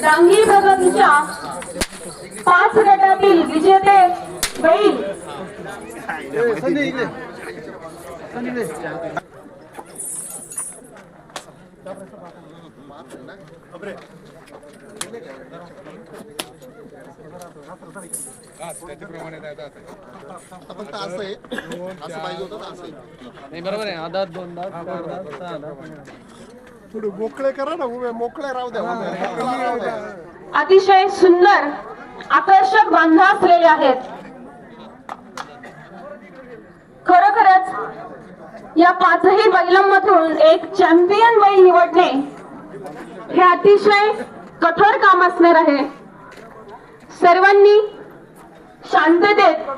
डांगी भगतच्या पाच गटातील विजेते बैल. फक्त असं आहे असं पाहिजे होतं तर असं आहे. नाही बरोबर आहे दोन चार सहा थोडे मोकळे करा ना उभे मोकळे राहू द्या उभे. मोकळे राहू द्या. अतिशय सुंदर आकर्षक बांधा असलेले आहेत खरोखरच या पाचही बैलांमधून एक चॅम्पियन बैल निवडणे हे अतिशय कठोर काम असणार आहे. सर्वांनी शांततेत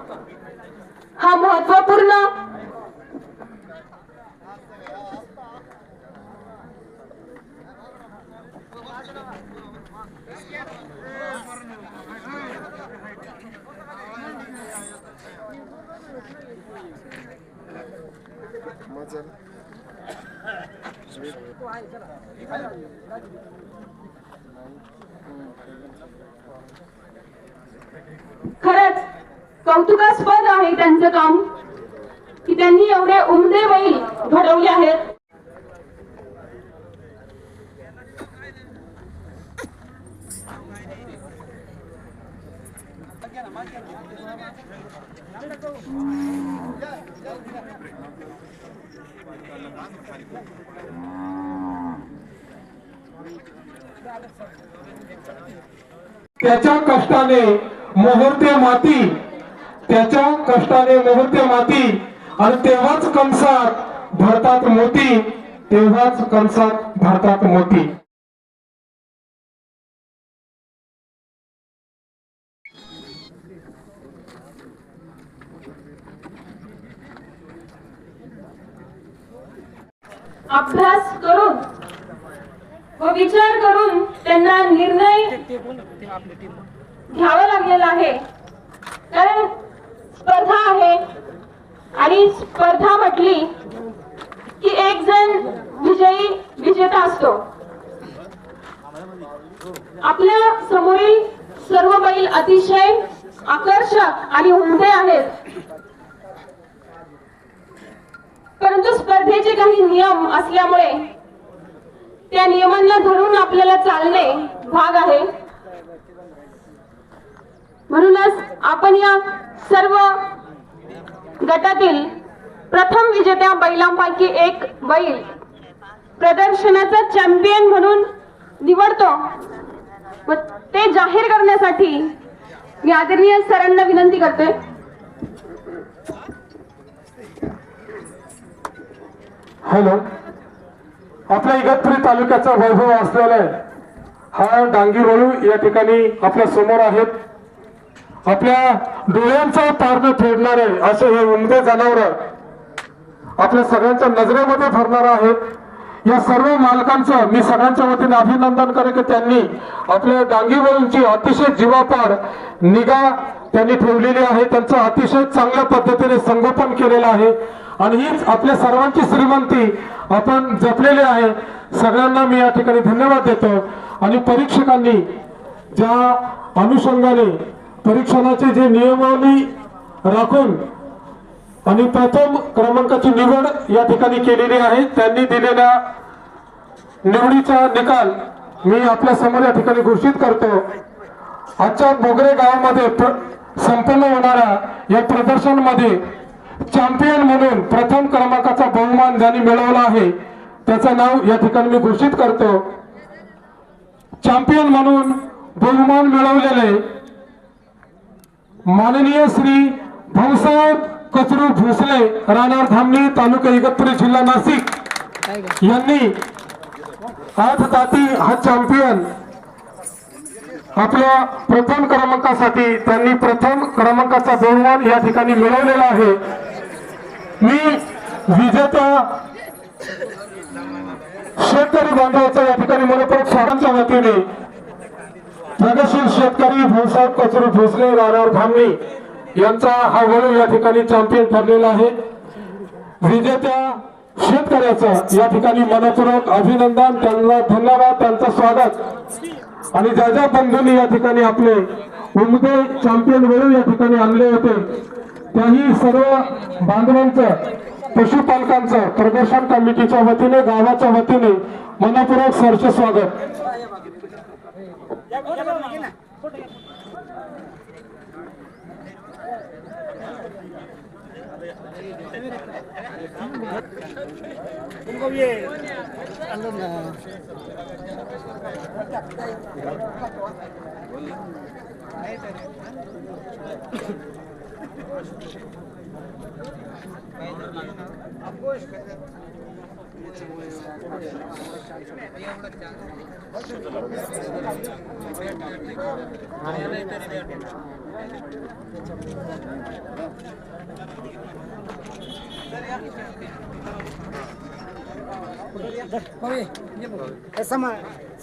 हा महत्त्वपूर्ण मजा. खरंच कौतुकास्पद आहे त्यांचं काम की त्यांनी एवढे उमदे बैल घडवले आहेत त्याच्या कष्टाने मोहरते माती त्याच्या कष्टाने मोहरते माती आणि तेव्हाच कंसात भरतात मोती तेव्हाच कंसात भरतात मोती. अभ्यास करून व विचार करून त्यांना निर्णय घ्यावा लागलेला आहे. कारण स्पर्धा आहे आणि स्पर्धा म्हटली की एक जण विजयी विजेता असतो. आपल्या समोरील सर्व बैल अतिशय आकर्षक आणि उमदे आहेत. परंतु स्पर्धेचे काही नियम असल्यामुळे त्या नियमांना धरून आपल्याला चालणे भाग आहे. म्हणूनच आपण या सर्व गटातील प्रथम विजेत्या बैलांपैकी एक बैल प्रदर्शनाचा चॅम्पियन म्हणून निवडतो व ते जाहीर करण्यासाठी मी आदरणीय सरांना विनंती करते हॅलो आपल्या इगतपुरी तालुक्याचा वैभव असलेला आहे. हा डांगी रोळू या ठिकाणी आपल्यासमोर आहेत. आपल्या डोळ्यांचा तारण फेडणारे असे हे उमदे जनावर आपल्या सगळ्यांच्या नजरेमध्ये भरणार आहेत. या सर्व मालकांचं मी सगळ्यांच्या वतीने अभिनंदन करेन की त्यांनी आपल्या डांगीवरूंची अतिशय जीवापाड निगा त्यांनी ठेवलेली आहे. त्यांचं अतिशय चांगल्या पद्धतीने संगोपन केलेलं आहे. आणि हीच आपल्या सर्वांची श्रीमंती. आपण जपलेली आहे. सगळ्यांना मी या ठिकाणी धन्यवाद देतो. आणि परीक्षकांनी ज्या अनुषंगाने परीक्षणाचे जे नियमावली राखून आणि प्रथम क्रमांकाची निवड या ठिकाणी केलेली आहे त्यांनी दिलेल्या निवडीचा निकाल मी आपल्यासमोर या ठिकाणी घोषित करतो. आजच्या बोगरे गावामध्ये प्र- संपन्न होणाऱ्या या प्रदर्शनमध्ये चॅम्पियन म्हणून प्रथम क्रमांकाचा बहुमान ज्यांनी मिळवला आहे त्याचं नाव या ठिकाणी मी घोषित करतो. चॅम्पियन म्हणून बहुमान मिळवलेले माननीय श्री भाऊसाहेब कचरू भोसले राहणार धामणी तालुका इगतपुरी जिल्हा नाशिक. यांनी आज जाती हा चॅम्पियन आपल्या प्रथम क्रमांकासाठी त्यांनी प्रथम क्रमांकाचा बहुमान या ठिकाणी मिळवलेला आहे. मी विजेता शेतकरी बांधवाचा या ठिकाणी मनपूर्वक स्वागतच्या वतीने प्रगतशील शेतकरी भाऊसाहेब कचरू भोसले राणावर धामणी यांचा हा वळू या ठिकाणी चॅम्पियन ठरलेला आहे. विजेत्या शेतकऱ्याचं या ठिकाणी मनपूर्वक अभिनंदन त्यांना धन्यवाद त्यांचं स्वागत. आणि ज्या ज्या बंधूंनी या ठिकाणी आपले उमदे चॅम्पियन वळू या ठिकाणी आणले होते त्याही सर्व बांधवांचं पशुपालकांचं प्रदर्शन कमिटीच्या वतीने गावाच्या वतीने मनपूर्वक सरच स्वागत.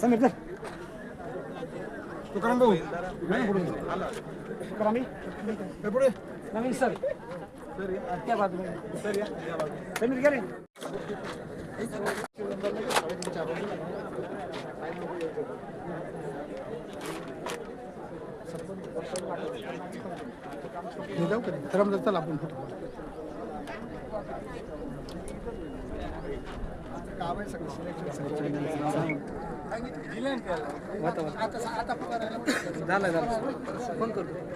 समीर धर. तुकाराम भाऊ तुकाराम हे पुढे नवीन सर. त्या बाजूने. समीर घ्या रे हे जाऊ कधी तर आमचं चला आपण काम आहे सगळं झालं झालं. फोन करतो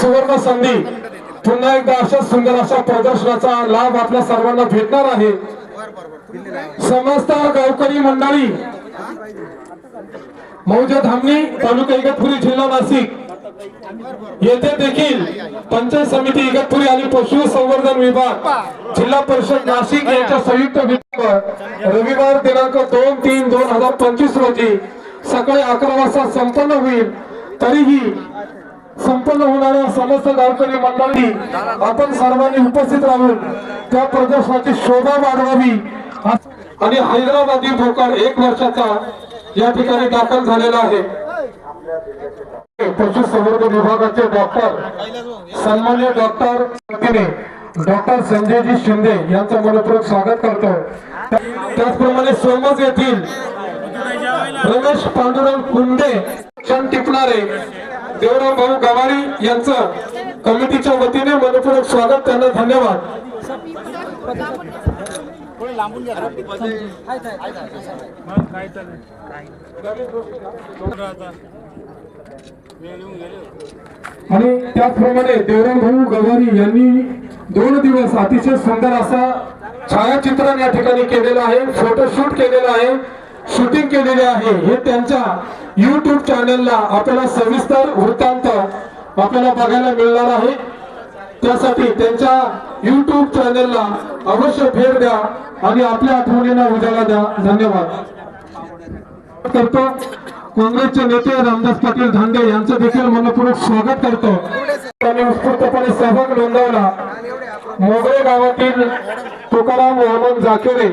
सुवर्ण संधी. पुन्हा एकदा अशा सुंदर अशा प्रदर्शनाचा लाभ आपल्या सर्वांना भेटणार आहे. समस्त गावकरी मंडळी मौजा धामणी तालुका इगतपुरी जिल्हा नाशिक येथे देखील पंचायत समिती इगतपुरी आणि पशु संवर्धन विभाग जिल्हा परिषद नाशिक यांच्या संयुक्त विभागावर रविवार दिनांक दोन तीन दोन हजार पंचवीस रोजी सकाळी अकरा वाजता संपन्न होईल. तरीही संपन्न होणाऱ्या समस्त गावकरी मंडळी आपण सर्वांनी उपस्थित राहून त्या प्रदर्शनाची शोभा वाढवावी. आणि हैदराबादी भोकाड एक वर्षाचा या ठिकाणी दाखल झालेला आहे. पशुसंवर्धन विभागाचे डॉक्टर सन्मान्य डॉक्टर डॉक्टर संजयजी शिंदे यांचं मनपूर्वक स्वागत करतो. त्याचप्रमाणे सोमज येथील रमेश पांडुरंग कुंडे क्षण टिपणारे देवराम भाऊ गवारी यांचं कमिटीच्या वतीने मनपूर्वक स्वागत त्यांना धन्यवाद. आणि त्याचप्रमाणे देवराम भाऊ गवारी यांनी दोन दिवस अतिशय सुंदर असा छायाचित्रण या ठिकाणी केलेलं आहे फोटोशूट केलेलं आहे शूटिंग केलेले आहे. हे त्यांच्या युट्यूब चॅनलला आपल्याला सविस्तर वृत्तांत आपल्याला बघायला मिळणार आहे. त्यासाठी त्यांच्या युट्यूब चॅनलला अवश्य भेट द्या आणि आपल्या आठवणींना उजाला द्या. धन्यवाद. करतो. काँग्रेसचे नेते रामदास पाटील धांडे यांचं देखील मनपूर्वक स्वागत करतो. त्यांनी उत्स्फूर्तपणे सहभाग नोंदवला. मोगळे गावातील तुकाराम वामन जाकेरे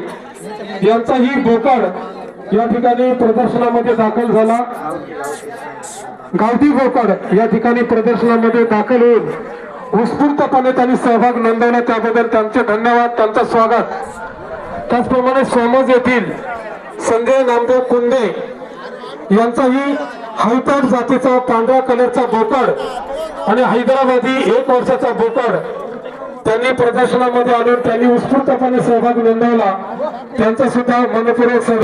यांचाही बोकड या ठिकाणी प्रदर्शनामध्ये दाखल झाला. गावठी बोकड या ठिकाणी प्रदर्शनामध्ये दाखल होऊन उत्स्फूर्तपणे त्यांनी सहभाग नोंदवला त्याबद्दल त्यांचे धन्यवाद त्यांचं स्वागत. त्याचप्रमाणे सोमज येथील संजय नामदेव कुंदे यांचाही हायपॅड जातीचा पांढऱ्या कलरचा बोकड आणि हैदराबादी एक वर्षाचा बोकड त्यांनी प्रदर्शनामध्ये आणून त्यांनी उत्स्फूर्तपणे सहभाग नोंदवला. त्यांचा सुद्धा मनपूर्वक सहभाग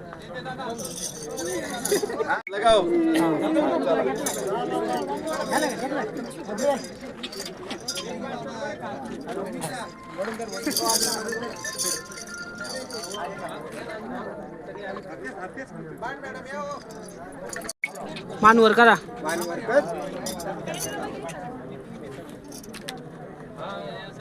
लगाओ मानवर करा.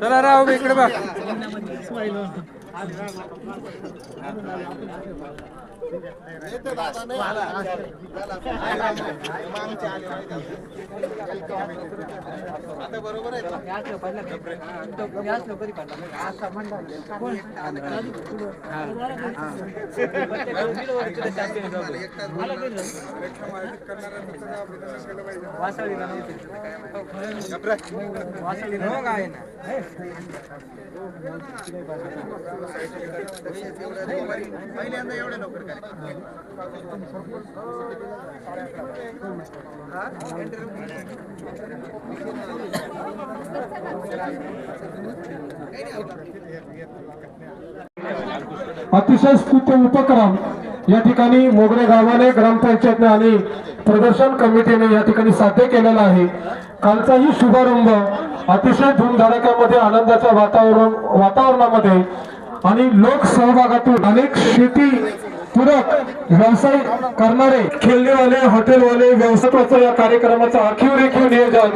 चला राव इकडे बघ. आता बरोबर आहे पहिल्यांदा एवढ्या लवकर काय? अतिशय स्तुत्य उपक्रम या ठिकाणी मोगरे गावाने ग्रामपंचायतने आणि प्रदर्शन कमिटीने या ठिकाणी साध्य केलेला आहे. कालचाही शुभारंभ अतिशय धूमधडाक्यामध्ये आनंदाच्या वातावरण वातावरणामध्ये आणि लोक सहभागातून अनेक शेती पूरक व्यवसाय करणारे खेळणेवाले हॉटेलवाले व्यवसायाचं या कार्यक्रमाचं आखीव रेखीव नियोजन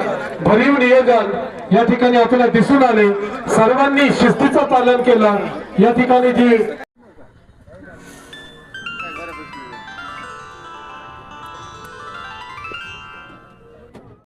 भरीव नियोजन या ठिकाणी आपल्याला दिसून आले. सर्वांनी शिस्तीचं पालन केलं. या ठिकाणी जी